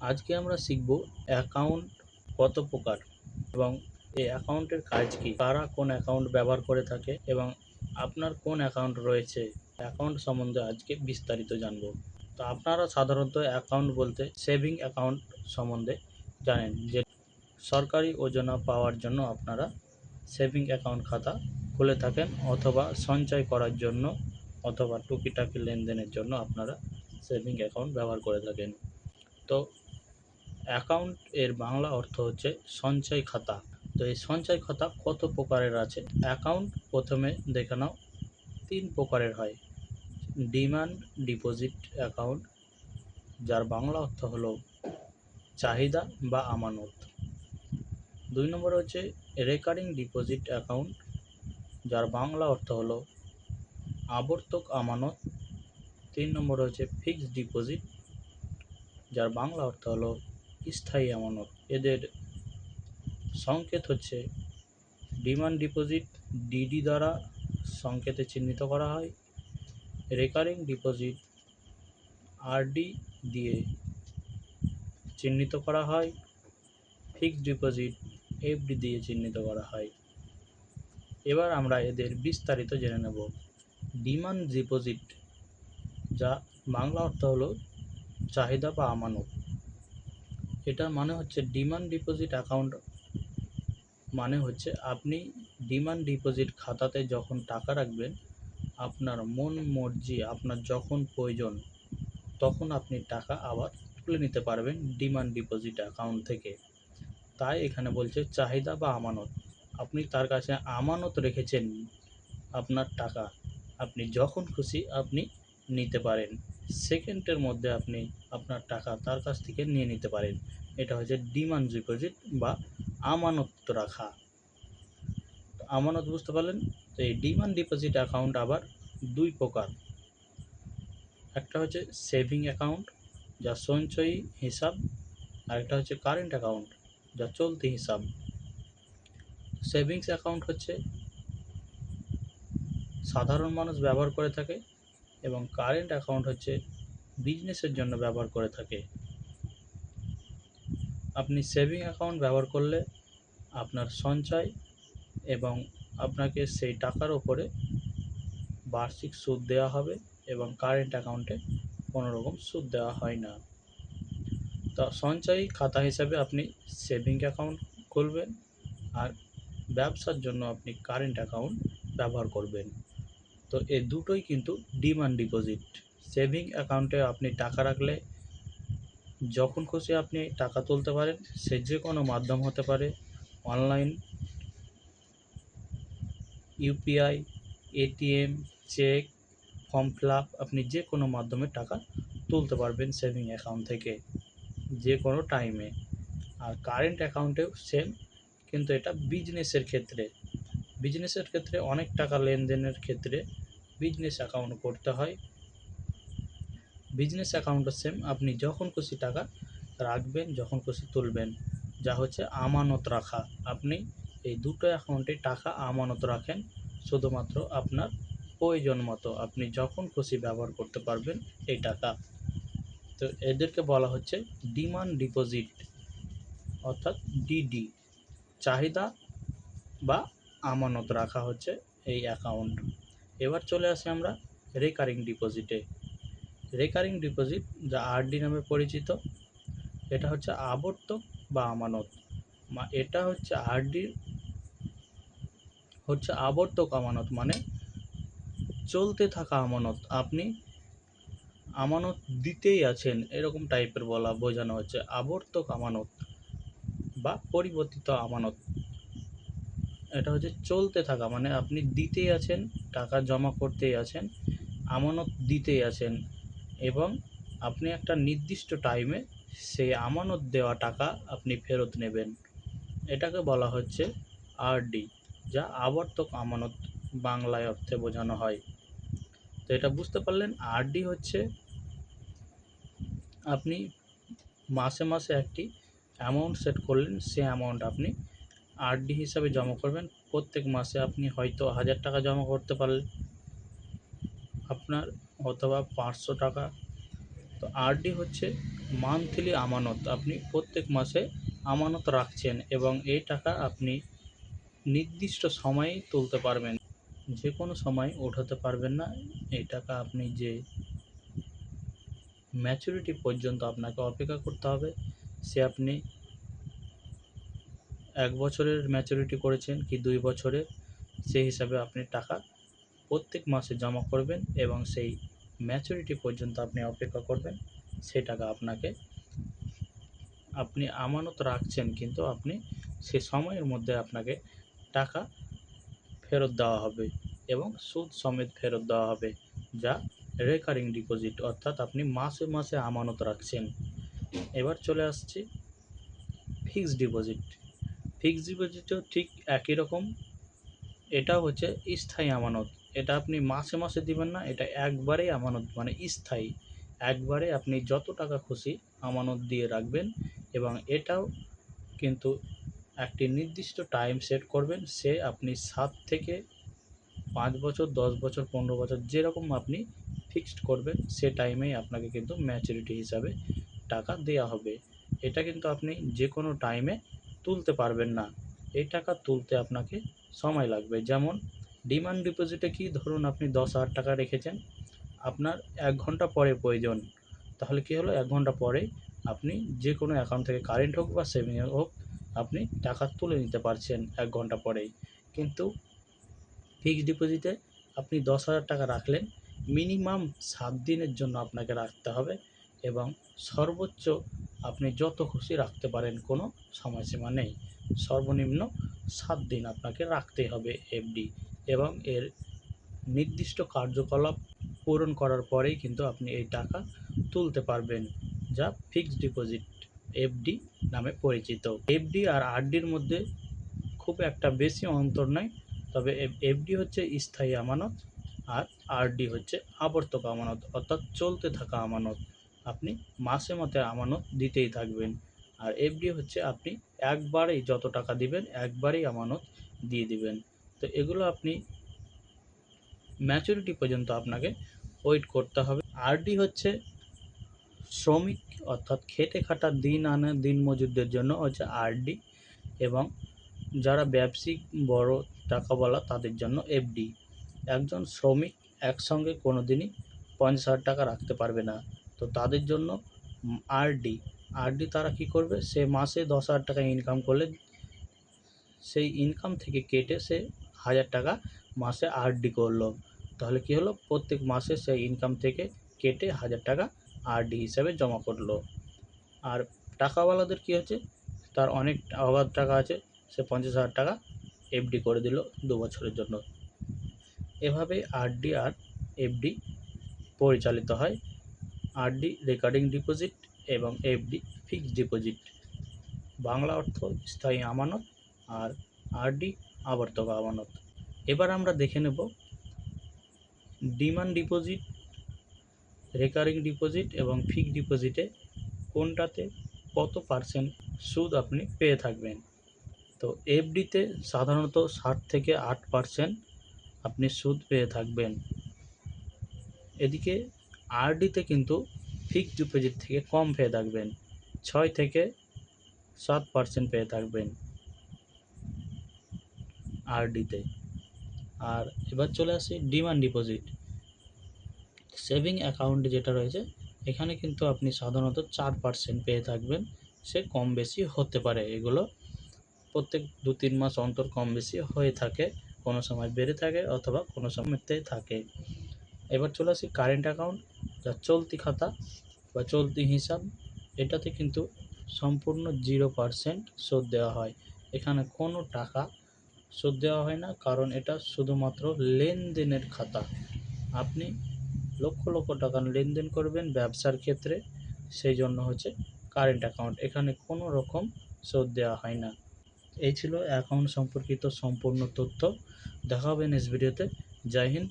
আজকে আমরা শিখব অ্যাকাউন্ট কত প্রকার এবং এই অ্যাকাউন্টের কাজ কি? কারা কোন অ্যাকাউন্ট ব্যবহার করে থাকে এবং আপনার কোন অ্যাকাউন্ট রয়েছে? অ্যাকাউন্ট সম্বন্ধে আজকে বিস্তারিত জানব। তো আপনারা সাধারণত অ্যাকাউন্ট বলতে সেভিং অ্যাকাউন্ট সম্বন্ধে জানেন যে সরকারি যোজনা পাওয়ার জন্য আপনারা সেভিং অ্যাকাউন্ট খাতা খুলে থাকেন অথবা সঞ্চয় করার জন্য অথবা টুকিটাকি লেনদেনের জন্য আপনারা সেভিং অ্যাকাউন্ট ব্যবহার করে থাকেন। তো অ্যাকাউন্ট এর বাংলা অর্থ হচ্ছে সঞ্চয় খাতা। তো এই সঞ্চয় খাতা কত প্রকারের আছে? অ্যাকাউন্ট প্রথমে দেখে নাও, তিন প্রকারের হয়। ডিমান্ড ডিপোজিট অ্যাকাউন্ট, যার বাংলা অর্থ হলো চাহিদা বা আমানত। দুই নম্বর হচ্ছে রেকারিং ডিপোজিট অ্যাকাউন্ট, যার বাংলা অর্থ হলো আবর্তক আমানত। তিন নম্বর হচ্ছে ফিক্সড ডিপোজিট, যার বাংলা অর্থ হলো স্থায়ী আমানত। এদের সংকেত হচ্ছে ডিমান্ড ডিপোজিট ডিডি দ্বারা সংকেতে চিহ্নিত করা হয়। রেকারিং ডিপোজিট আরডি দিয়ে চিহ্নিত করা হয়। ফিক্সড ডিপোজিট এফডি দিয়ে চিহ্নিত করা হয়। এবার আমরা এদের বিস্তারিত জেনে নেব। ডিমান্ড ডিপোজিট, যা বাংলা অর্থ হলো চাহিদা বা আমানত। এটার মানে হচ্ছে ডিমান্ড ডিপোজিট অ্যাকাউন্ট মানে হচ্ছে আপনি ডিমান্ড ডিপোজিট খাতাতে যখন টাকা রাখবেন, আপনার মন মর্জি, আপনার যখন প্রয়োজন, তখন আপনি টাকা আবার তুলে নিতে পারবেন ডিমান্ড ডিপোজিট অ্যাকাউন্ট থেকে। তাই এখানে বলছে চাহিদা বা আমানত। আপনি তার কাছে আমানত রেখেছেন আপনার টাকা। আপনি যখন খুশি আপনি নিতে পারেন। সেকেন্ডের মধ্যে আপনি আপনার টাকা তার কাছ থেকে নিয়ে নিতে পারেন। এটা হচ্ছে ডিমান্ড ডিপোজিট বা আমানত রাখা। আমানত বুঝতে পারলেন? তো এই ডিমান্ড ডিপোজিট অ্যাকাউন্ট আবার দুই প্রকার। একটা হচ্ছে সেভিং অ্যাকাউন্ট, যা সঞ্চয়ী হিসাব, আর একটা হচ্ছে কারেন্ট অ্যাকাউন্ট, যা চলতি হিসাব। সেভিংস অ্যাকাউন্ট হচ্ছে সাধারণ মানুষ ব্যবহার করে থাকে এবং কারেন্ট অ্যাকাউন্ট হচ্ছে বিজনেসের জন্য ব্যবহার করে থাকে। আপনি সেভিং অ্যাকাউন্ট ব্যবহার করলে আপনার সঞ্চয় এবং আপনাকে সেই টাকার ওপরে বার্ষিক সুদ দেওয়া হবে এবং কারেন্ট অ্যাকাউন্টে কোনো রকম সুদ দেওয়া হয় না। তো সঞ্চয়ী খাতা হিসাবে আপনি সেভিং অ্যাকাউন্ট খুলবেন আর ব্যবসার জন্য আপনি কারেন্ট অ্যাকাউন্ট ব্যবহার করবেন। তো এই দুটোই কিন্তু ডিমান্ড ডিপোজিট সেভিং অ্যাকাউন্টে আপনি টাকা রাখলে যখন খুশি আপনি টাকা তুলতে পারেন। সে যে কোনো মাধ্যম হতে পারে। Online UPI ATM cheque, form fill up আপনি যে কোনো মাধ্যমে টাকা তুলতে পারবেন সেভিং অ্যাকাউন্ট থেকে যে কোনো টাইমে। আর কারেন্ট অ্যাকাউন্টেও সেম, কিন্তু এটা বিজনেসের ক্ষেত্রে। বিজনেসের ক্ষেত্রে অনেক টাকা লেনদেনের ক্ষেত্রে বিজনেস অ্যাকাউন্ট করতে হয়। বিজনেস অ্যাকাউন্টও সেম আপনি যখন খুশি টাকা রাখবেন, যখন খুশি তুলবেন। যা হচ্ছে আমানত রাখা। আপনি এই দুটো অ্যাকাউন্টে টাকা আমানত রাখেন, শুধুমাত্র আপনার প্রয়োজন মতো। আপনি যখন খুশি ব্যবহার করতে পারবেন এই টাকা। তো এদেরকে বলা হচ্ছে ডিমান্ড ডিপোজিট অর্থাৎ ডিডি চাহিদা বা আমানত রাখা হচ্ছে এই অ্যাকাউন্ট এবার চলে আসি আমরা রেকারিং ডিপোজিটে রেকারিং ডিপোজিট, যা আরডি নামে পরিচিত, এটা হচ্ছে আবর্তক বা আমানত। এটা হচ্ছে আরডি, হচ্ছে আবর্তক আমানত মানে চলতে থাকা আমানত। আপনি আমানত দিতেই আছেন, এরকম টাইপের বলা, বোঝানো হচ্ছে, আবর্তক আমানত বা পরিবর্তিত আমানত। এটা হচ্ছে চলতে থাকা মানে আপনি দিতেই আছেন, টাকা জমা করতেই আছেন, আমানত দিতেই আছেন। এবং আপনি একটা নির্দিষ্ট টাইমে সেই আমানত দেওয়া টাকা আপনি ফেরত নেবেন। এটাকে বলা হচ্ছে আরডি যা আবর্তক আমানত বাংলায় অর্থে বোঝানো হয়। তো এটা বুঝতে পারলেন আরডি হচ্ছে আপনি মাসে মাসে একটি অ্যামাউন্ট সেট করলেন, সে অ্যামাউন্ট আপনি আরডি হিসাবে জমা করবেন। প্রত্যেক মাসে আপনি হয়তো হাজার টাকা জমা করতে পারলেন। আপনার অথবা পাঁচশো টাকা। তো আরডি হচ্ছে মান্থলি আমানত। আপনি প্রত্যেক মাসে আমানত রাখছেন এবং এই টাকা আপনি নির্দিষ্ট সময়ে তুলতে পারবেন। যে কোনো সময় ওঠাতে পারবেন না। এই টাকা আপনি যে ম্যাচুরিটি পর্যন্ত আপনাকে অপেক্ষা করতে হবে, সে আপনি এক বছরের ম্যাচুরিটি করেছেন কি দুই বছরের, সেই হিসাবে আপনি টাকা প্রত্যেক মাসে জমা করবেন এবং সেই ম্যাচুরিটি পর্যন্ত আপনি অপেক্ষা করবেন সেই টাকা আপনাকে আপনি আমানত রাখছেন, কিন্তু আপনি সে সময়ের মধ্যে আপনাকে টাকা ফেরত দেওয়া হবে এবং সুদ সমেত ফেরত দেওয়া হবে, যা রেকারিং ডিপোজিট অর্থাৎ আপনি মাসে মাসে আমানত রাখছেন। এবার চলে আসছি ফিক্সড ডিপোজিট ফিক্সড ডিপোজিটও ঠিক একই রকম, এটাও হচ্ছে স্থায়ী আমানত। এটা আপনি মাসে মাসে দিবেন না, এটা একবারেই আমানত মানে স্থায়ী। একবারে আপনি যত টাকা খুশি আমানত দিয়ে রাখবেন এবং এটাও কিন্তু একটি নির্দিষ্ট টাইম সেট করবেন, সে আপনি সাত থেকে পাঁচ বছর, দশ বছর, পনেরো বছর যেরকম আপনি ফিক্সড করবেন, সে টাইমেই আপনাকে কিন্তু ম্যাচুরিটি হিসাবে টাকা দেওয়া হবে। এটা কিন্তু আপনি যে কোনো টাইমে তুলতে পারবেন না। এই টাকা তুলতে আপনাকে সময় লাগবে। যেমন ডিমান্ড ডিপোজিটে কি ধরুন আপনি দশ হাজার টাকা রেখেছেন, আপনার এক ঘণ্টা পরে প্রয়োজন, তাহলে কী হলো? এক ঘণ্টা পরে আপনি যে কোনো অ্যাকাউন্ট থেকে কারেন্ট হোক বা সেভিংয়ে হোক, আপনি টাকা তুলে নিতে পারছেন এক ঘণ্টা পরেই। কিন্তু ফিক্সড ডিপোজিটে আপনি দশ হাজার টাকা রাখলেন মিনিমাম সাত দিনের জন্য আপনাকে রাখতে হবে এবং সর্বোচ্চ আপনি যত খুশি রাখতে পারেন, কোনো সময়সীমা নেই। সর্বনিম্ন সাত দিন আপনাকে রাখতে হবে এফডি এবং এর নির্দিষ্ট কার্যকলাপ পূরণ করার পরেই কিন্তু আপনি এই টাকা তুলতে পারবেন, যা ফিক্সড ডিপোজিট, এফডি নামে পরিচিত। এফডি আর আরডির মধ্যে খুব একটা বেশি অন্তর নয় তবে এফডি হচ্ছে স্থায়ী আমানত আর আরডি হচ্ছে আবর্তক আমানত, অর্থাৎ চলতে থাকা আমানত। আপনি মাসে মতে আমানত দিতেই থাকবেন। আর এফডি হচ্ছে আপনি একবারেই যত টাকা দিবেন, একবারেই আমানত দিয়ে দিবেন। তো এগুলো আপনি ম্যাচুরিটি পর্যন্ত আপনাকে ওয়েট করতে হবে। আরডি হচ্ছে শ্রমিক অর্থাৎ খেটে খাটা দিন আনে দিন মজুরদের জন্য হচ্ছে আরডি এবং যারা ব্যবসায়িক বড় টাকাওয়ালা তাদের জন্য এফডি একজন শ্রমিক একসঙ্গে কোনো দিনই পঞ্চাশ হাজার টাকা রাখতে পারবে না। তো তাদের জন্য আরডি আরডি তারা কী করবে? সে মাসে দশ হাজার টাকা ইনকাম করলে সেই ইনকাম থেকে কেটে সে হাজার টাকা মাসে আরডি করল। তাহলে কী হলো? প্রত্যেক মাসে সেই ইনকাম থেকে কেটে হাজার টাকা আরডি হিসাবে জমা করল। আর টাকাওয়ালাদের কী হচ্ছে? তার অনেক অগাধ টাকা আছে, সে পঞ্চাশ হাজার টাকা এফডি করে দিল দু বছরের জন্য। এভাবে আরডি আর এফডি পরিচালিত হয়। আরডি রেকারিং ডিপোজিট এবং এফডি ফিক্সড ডিপোজিট। বাংলা অর্থ স্থায়ী আমানত আর আরডি আবর্তক আমানত। এবার আমরা দেখে নেব ডিমান্ড ডিপোজিট, রেকারিং ডিপোজিট এবং ফিক্সড ডিপোজিটে কোনটাতে কত পার্সেন্ট সুদ আপনি পেয়ে থাকবেন। তো এফডিতে সাধারণত ষাট থেকে আট পার্সেন্ট আপনি সুদ পেয়ে থাকবেন। এদিকে আরডিতে কিন্তু ফিক্সড ডিপোজিট থেকে কম পেয়ে থাকবেন, ছয় থেকে সাত পার্সেন্ট পেয়ে থাকবেন। আরডিতে আর এবার চলে আসি ডিমান্ড ডিপোজিট সেভিং অ্যাকাউন্ট যেটা রয়েছে, এখানে কিন্তু আপনি সাধারণত চার পার্সেন্ট পেয়ে থাকবেন। সে কম বেশি হতে পারে। এগুলো প্রত্যেক দু তিন মাস অন্তর কম বেশি হয়ে থাকে। কোনো সময় বেড়ে থাকে অথবা কোনো সময়তে থাকে। এবার চলে আসি কারেন্ট অ্যাকাউন্ট যা চলতি খাতা বা চলতি হিসাব, এটাতে কিন্তু সম্পূর্ণ জিরো পার্সেন্ট সুদ দেওয়া হয়। এখানে কোনো টাকা সুদ দেওয়া হয় না, কারণ এটা শুধুমাত্র লেনদেনের খাতা। আপনি লক্ষ লক্ষ টাকার লেনদেন করবেন ব্যবসার ক্ষেত্রে, সেই জন্য হচ্ছে কারেন্ট অ্যাকাউন্ট এখানে কোনো রকম সুদ দেওয়া হয় না। এই ছিল অ্যাকাউন্ট সম্পর্কিত সম্পূর্ণ তথ্য। দেখা হবে নেক্সট ভিডিওতে জয় হিন্দ।